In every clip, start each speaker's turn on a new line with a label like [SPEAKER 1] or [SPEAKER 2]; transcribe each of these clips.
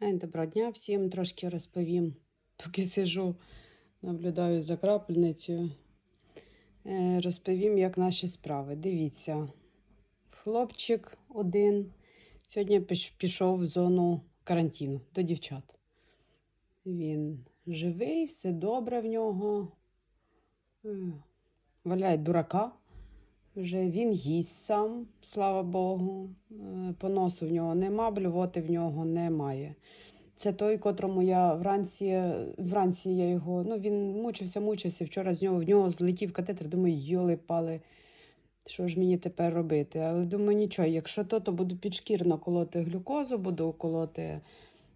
[SPEAKER 1] Доброго дня всім трошки розповім, поки сижу, наблюдаю за крапельницею. Е, Розповім, як наші справи. Дивіться, хлопчик один сьогодні пішов в зону карантину до дівчат. Він живий, все добре в нього. Е, Валяє дурака. Вже він їсть сам, слава Богу. Е, Поносу в нього нема, блювоти в нього немає. Це той, котрому я вранці, вранці я його. Ну, він мучився, мучився. Вчора з нього в нього злетів катетер. Думаю, йоли пали. Що ж мені тепер робити? Але думаю, нічого, якщо то, то буду підшкірно колоти глюкозу, буду колоти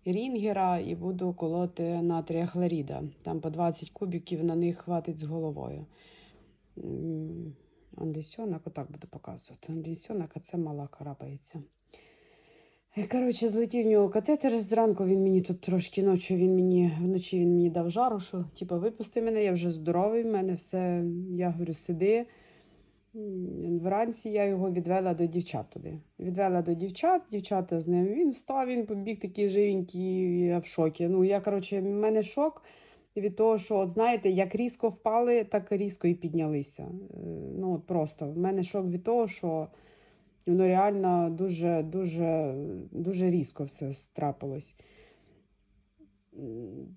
[SPEAKER 1] рінгера і буду колоти натрія хлоріда. Там по 20 кубіків на них хватить з головою. М, Он лісьонок, отак буду показувати. Он лісьонок, а це мала карабається. Коротше, злетів в нього катетер зранку. Він мені тут трошки ночі він мені вночі він мені дав жару, що типу, випусти мене, я вже здоровий, в мене все. Я говорю, сиди. Вранці я його відвела до дівчат туди. Відвела до дівчат, дівчата з ним. Він встав, він побіг такий живенький, я в шокі. Ну, я, коротше, в мене шок від того, що, от знаєте, як різко впали, так різко і піднялися. Е, Ну, от просто. В мене шок від того, що воно реально дуже, дуже, дуже різко все трапилось. М,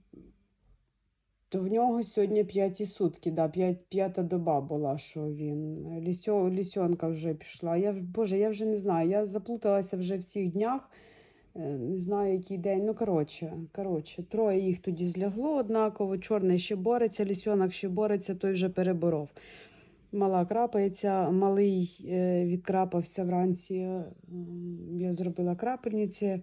[SPEAKER 1] То в нього сьогодні п'яті сутки, да, п'ята доба була, що він. Лісьо, лісьонка вже пішла. Я, Боже, я вже не знаю. Я заплуталася вже в цих днях. Е, Не знаю, який день. Ну, коротше, коротше, троє їх тоді злягло однаково. Чорний ще бореться, лісьонок ще бореться, той вже переборов. Мала крапається, малий е, відкрапався вранці. Я зробила крапельниці.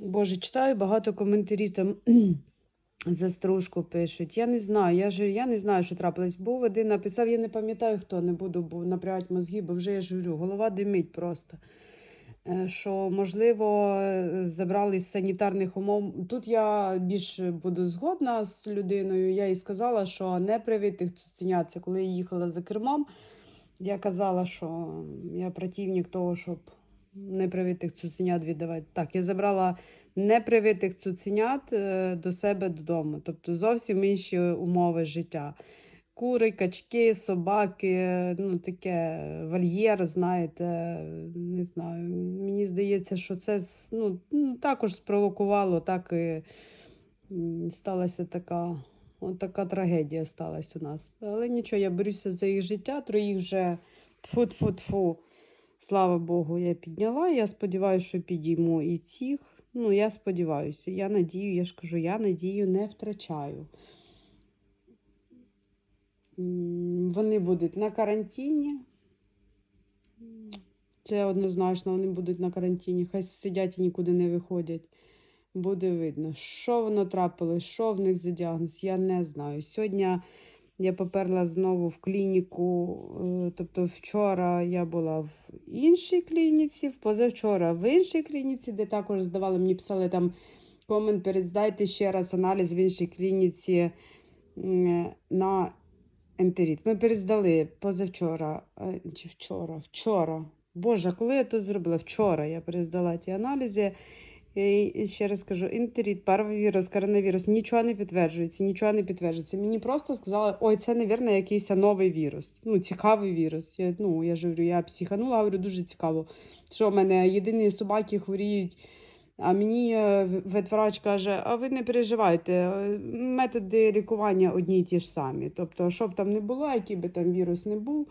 [SPEAKER 1] Боже, читаю багато коментарів там за стружку пишуть. Я не знаю, я ж я не знаю, що трапилось. Був один написав, я не пам'ятаю, хто не буду напрягати мозги, бо вже я ж говорю, голова димить просто. Е, Що, можливо, е, забрали з санітарних умов. Тут я більш буду згодна з людиною. Я їй сказала, що не привитих цуценят. Це коли я їхала за кермом. Я казала, що я противник того, щоб непривитих цуценят віддавати. Так, я забрала непривитих цуценят е, до себе додому, тобто зовсім інші умови життя. Кури, качки, собаки, ну таке вольєр, знаєте, не знаю. Мені здається, що це ну, також спровокувало, так і сталася така, от така трагедія сталася у нас. Але нічого, я борюся за їх життя, троїх вже тфу-тфу-тфу. Слава Богу, я підняла. Я сподіваюся, що підійму і цих. Ну, я сподіваюся, я надію, я ж кажу, я надію не втрачаю. Вони будуть на карантині. Це однозначно, вони будуть на карантині. Хай сидять і нікуди не виходять. Буде видно, що воно трапилось, що в них за діагноз, я не знаю. Сьогодні я поперла знову в клініку. е, Тобто вчора я була в іншій клініці, позавчора в іншій клініці, де також здавали, мені писали там комент, передздайте ще раз аналіз в іншій клініці на ентерит. Ми перездали позавчора, е, чи вчора, вчора. Боже, коли я то зробила? Вчора я перездала ті аналізи. І ще раз кажу, інтеріт, парвовірус, коронавірус, нічого не підтверджується, нічого не підтверджується. Мені просто сказали, ой, це, навірно, якийсь новий вірус. Ну, цікавий вірус. Я, ну, я ж говорю, я психанула, говорю, дуже цікаво. Що в мене єдині собаки хворіють. А мені е, ветврач каже, а ви не переживайте, е, методи лікування одні й ті ж самі. Тобто, що б там не було, який би там вірус не був,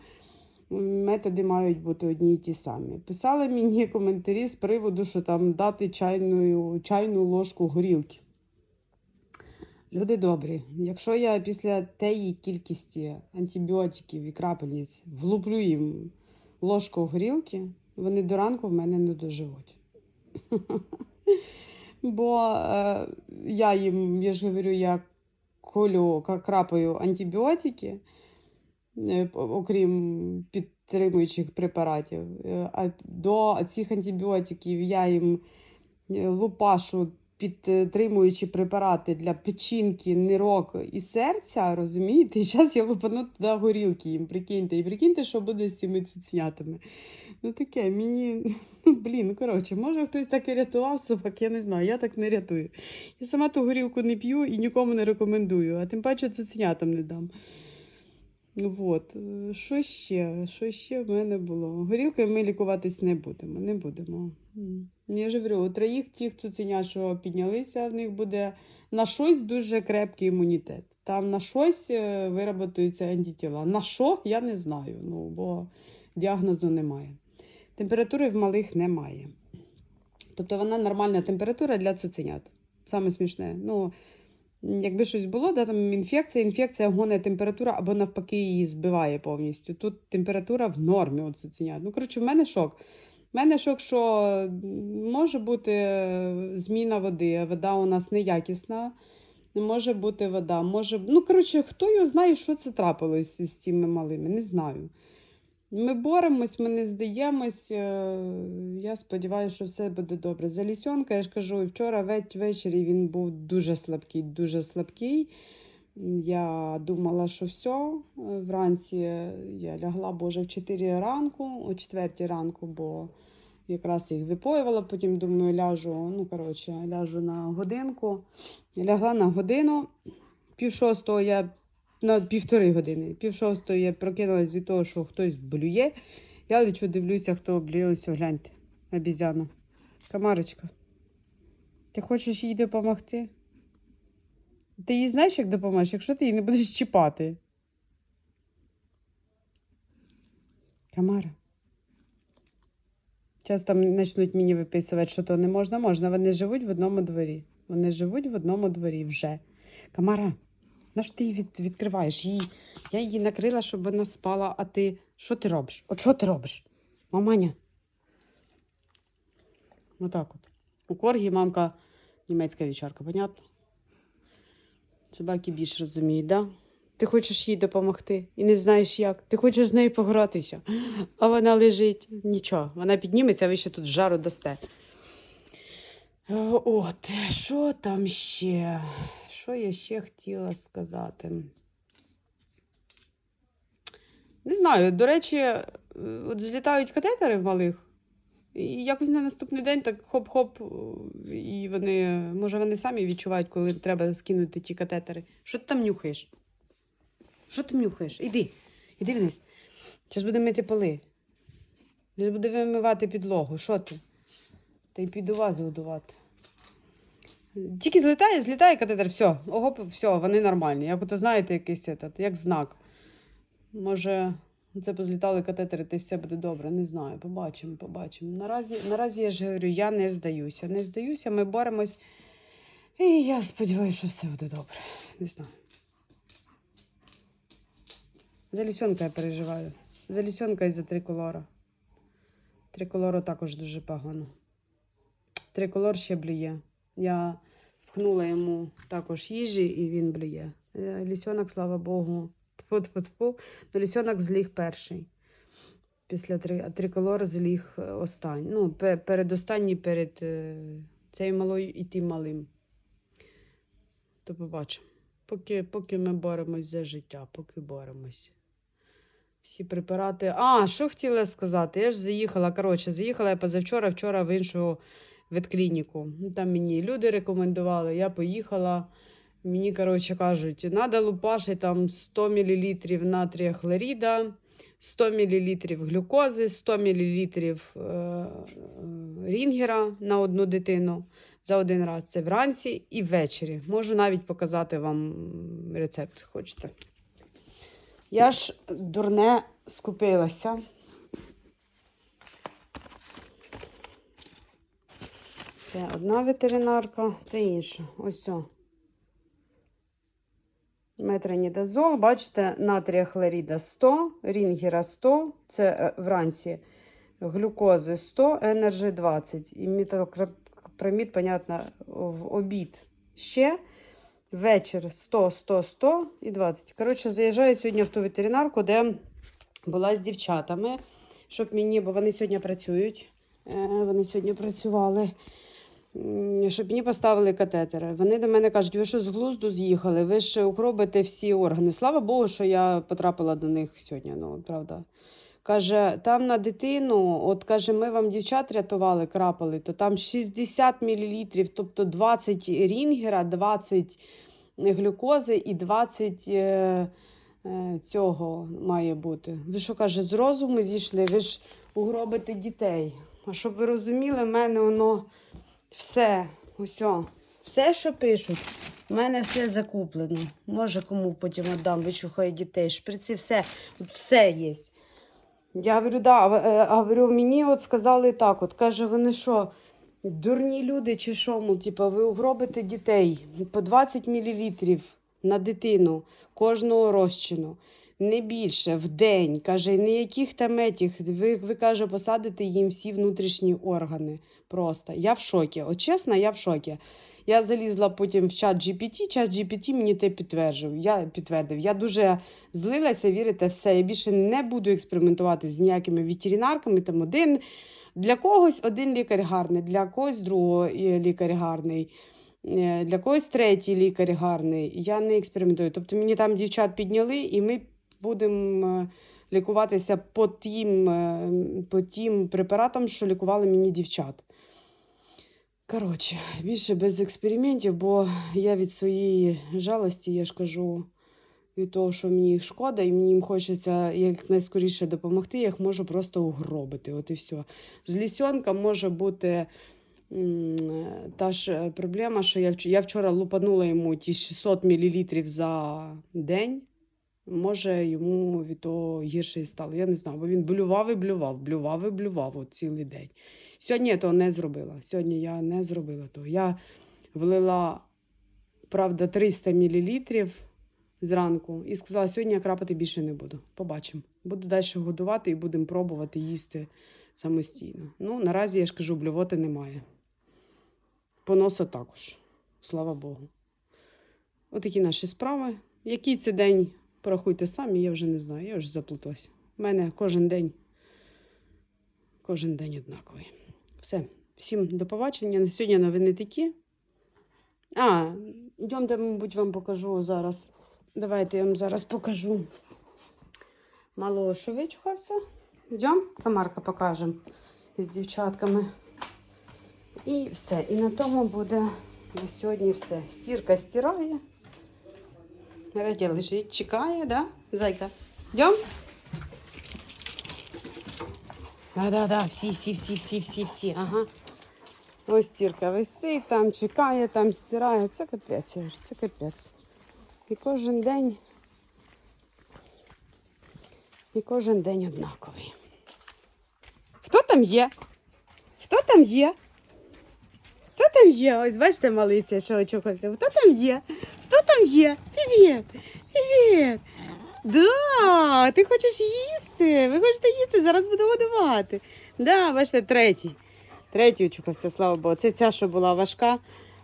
[SPEAKER 1] методи мають бути одні й ті самі. Писали мені коментарі з приводу, що там дати чайну, чайну ложку горілки. Люди добрі, якщо я після тієї кількості антибіотиків і крапельниць влуплю їм ложку горілки, вони до ранку в мене не доживуть. Бо е, я їм, я ж говорю, я колю, крапаю антибіотики, е, окрім підтримуючих препаратів. Е, А до цих антибіотиків я їм е, лупашу підтримуючі препарати для печінки, нирок і серця, розумієте? І зараз я лупану туди горілки їм, прикиньте. І прикиньте, що буде з цими цуценятами. Ну таке, мені, ну, блін, ну коротше, може хтось так і рятував собак, я не знаю, я так не рятую. Я сама ту горілку не п'ю і нікому не рекомендую, а тим паче цуценятам не дам. От. Що ще? Що ще в мене було? Горілкою ми лікуватись не будемо. Не будемо. М. Я ж говорю, у троїх тих цуценят, що піднялися, в них буде на щось дуже крепкий імунітет. Там на щось е, вироботуються антитіла. На що я не знаю, ну, бо діагнозу немає. Температури в малих немає. Тобто вона нормальна температура для цуценят. Саме смішне. Ну, якби щось було, да, там інфекція, інфекція гонить температура або навпаки її збиває повністю. Тут температура в нормі у цуценят. Ну, коротше, в мене шок. У мене шок, що може бути е, зміна води, вода у нас неякісна. Не може бути вода. Може... Ну, коротше, хто його знає, що це трапилось з цими малими, не знаю. Ми боремось, ми не здаємось. е, Я сподіваюся, що все буде добре. За лісьонка, я ж кажу, вчора веч- ввечері він був дуже слабкий, дуже слабкий. Я думала, що все. Вранці я лягла, боже, в 4 ранку, о 4 ранку, бо якраз їх випоювала. Потім думаю, ляжу, ну, коротше, ляжу на годинку. Лягла на годину. Пів шостого я на півтори години. Пів шостої я прокинулась від того, що хтось блює. Я лечу, дивлюся, хто блює. Ось, гляньте, обізяну. Камарочка. Ти хочеш їй допомогти? Ти їй знаєш, як допоможеш, якщо ти її не будеш чіпати. Камара. Зараз там почнуть мені виписувати, що то не можна. Можна. Вони живуть в одному дворі. Вони живуть в одному дворі вже. Камара, на що ти її від, відкриваєш? Її, я її накрила, щоб вона спала, а ти. Що ти робиш? От що ти робиш? Маманя. Отак от. У коргі мамка німецька вівчарка, понятно? Собаки більш розуміють, да? Ти хочеш їй допомогти і не знаєш як. Ти хочеш з нею погратися, а вона лежить. Нічого, вона підніметься, а ви ще тут жару дасте. От, що там ще? Що я ще хотіла сказати? Не знаю, до речі, е, от злітають катетери в малих. І якось на наступний день так хоп-хоп, е, і вони, може, вони самі відчувають, коли треба скинути ті катетери. Що ти там нюхаєш? Що ти нюхаєш? Іди, іди вниз. Зараз буде мити поли. Зараз буде вимивати підлогу. Що ти? Та й піду вас годувати. Тільки злітає, злітає катетер, все, ого, все, вони нормальні. Як ото знаєте, якийсь як знак. Може, це позлітали катетери, та все буде добре. Не знаю. Побачимо, побачимо. Наразі, наразі я ж говорю, я не здаюся. Не здаюся, ми боремось. І я сподіваюся, що все буде добре. Не знаю. За лісьонка я переживаю. За лісьонка і за триколора. Триколору також дуже погано. Триколор ще блює. Я впхнула йому також їжі, і він блює. Е, Лісьонок, слава Богу, тьфу-тьфу-тьфу. Ну, лісьонок зліг перший. Після три... триколор зліг е, останній. Ну, передостанній перед е, цією малою і тим малим. То побачимо. Поки, поки ми боремось за життя, поки боремось. Всі препарати. А, що хотіла сказати? Я ж заїхала. Коротше, заїхала я позавчора, вчора в іншу ветклініку. Ну, Там мені люди рекомендували, я поїхала. Мені, коротше, кажуть, треба лупашити там 100 мл натрія хлоріда, 100 мл глюкози, 100 мл е, е, рінгера на одну дитину за один раз. Це вранці і ввечері. Можу навіть показати вам рецепт, хочете. Я ж дурне скупилася. Це одна ветеринарка, це інша. Ось. о. Метронідазол, бачите, натрія хлоріда 100, рінгера 100, це е, вранці глюкози 100, енерджі 20. І металкропромід, понятно, в обід ще. Вечір 100, 100, 100 і 20. Коротше, заїжджаю сьогодні в ту ветеринарку, де була з дівчатами, щоб мені, бо вони сьогодні працюють. Е, Вони сьогодні працювали. Щоб мені поставили катетери. Вони до мене кажуть, ви що з глузду з'їхали, ви ж укробите всі органи. Слава Богу, що я потрапила до них сьогодні, ну, правда. Каже, там на дитину, от каже, ми вам дівчат рятували, крапали, то там 60 мл, тобто 20 рінгера, 20 глюкози і 20 е, е, цього має бути. Ви що каже, з розуму зійшли, ви ж угробите дітей. А щоб ви розуміли, в мене воно все, усьо, все, що пишуть, в мене все закуплено. Може, кому потім віддам, вичухаю дітей, шприци, все, все є. Я говорю, да, е, а говорю, мені от сказали так, от каже, вони що, дурні люди чи що, мол, типа, ви угробите дітей по 20 мл на дитину кожного розчину. Не більше в день, каже, ніяких там етіх, ви, ви каже, посадите їм всі внутрішні органи. Просто. Я в шокі. От чесно, я в шокі. Я залізла потім в чат GPT, чат GPT мені те підтвердив. Я підтвердив. Я дуже злилася, вірите, все. Я більше не буду експериментувати з ніякими ветеринарками. Там один для когось один лікар гарний, для когось другого е, лікар гарний, е, для когось третій лікар гарний. Я не експериментую. Тобто мені там дівчат підняли, і ми будемо е, лікуватися по тим, е, по тим препаратам, що лікували мені дівчат. Коротше, більше без експериментів, бо я від своєї жалості, я ж кажу, від того, що мені їх шкода, і мені їм хочеться якнайскоріше допомогти, я їх можу просто угробити. От і все. З лісьонка може бути та ж е, проблема, що я, вч- я вчора лупанула йому ті 600 мл за день. Може, йому від того гірше стало. Я не знаю, бо він блював і блював, блював і блював от цілий день. Сьогодні я того не зробила. Сьогодні я не зробила того. Я влила, правда, 300 мл зранку і сказала, сьогодні я крапати більше не буду. Побачимо. Буду далі годувати і будемо пробувати їсти самостійно. Ну, наразі я ж кажу, блювоти немає. Поноса також. Слава Богу. Отакі наші справи. Який це день, порахуйте самі, я вже не знаю, я вже заплуталася. У мене кожен день, кожен день однаковий. Все. Всім до побачення. На сьогодні новини такі. А, йдемте, мабуть, вам покажу зараз. Давайте я вам зараз покажу. Мало що вичухався. Йдемо, Тамарка покажемо з дівчатками. І все. І на тому буде на сьогодні все. Стірка стирає. Радя лежить, чекає, да? Зайка. Йдем? Да, да, да, всі, всі, всі, всі, всі, всі. Ага. Ось стірка висить, там чекає, там стирає. Це капець, це капець. І кожен день. І кожен день однаковий. Хто там є? Хто там є? Хто там є? Ось бачите, малиця, що очухався. Хто там є? Там є? Привіт! Привіт! Да, ти хочеш їсти? Ви хочете їсти? Зараз буду годувати. Да, бачите, третій. Третій очухався, слава Богу. Це ця, що була важка.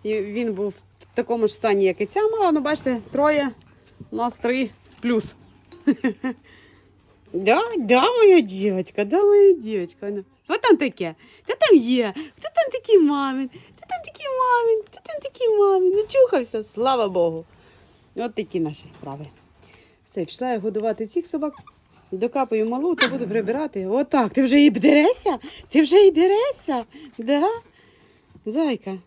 [SPEAKER 1] І він був в такому ж стані, як і ця мала. Ну, бачите, троє, у нас три плюс. Да, да, моя дівчинка, да, моя дівчинка. Ну, Що там таке? Хто там є? Хто там такий мамин? Хто там такий мамин? Хто там такий мамин? Начухався, слава Богу. От такі наші справи. Все, пішла я годувати цих собак. Докапаю малу, то буду прибирати. Отак, ти вже і дерешся? Ти вже і дерешся? Да? Зайка.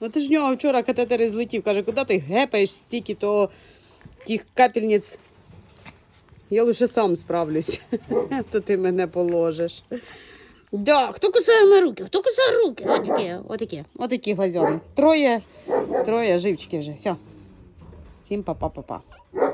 [SPEAKER 1] От ж в нього вчора катетер злетів, каже, куди ти гепаєш стільки то тих капельниць. Я лише сам справлюсь, то ти мене положиш. Да, хто кусає мої руки? Хто кусає руки? Отакі, отакі, отакі глазьони. Троє, троє живчики вже. Все. Всім па-па-па-па.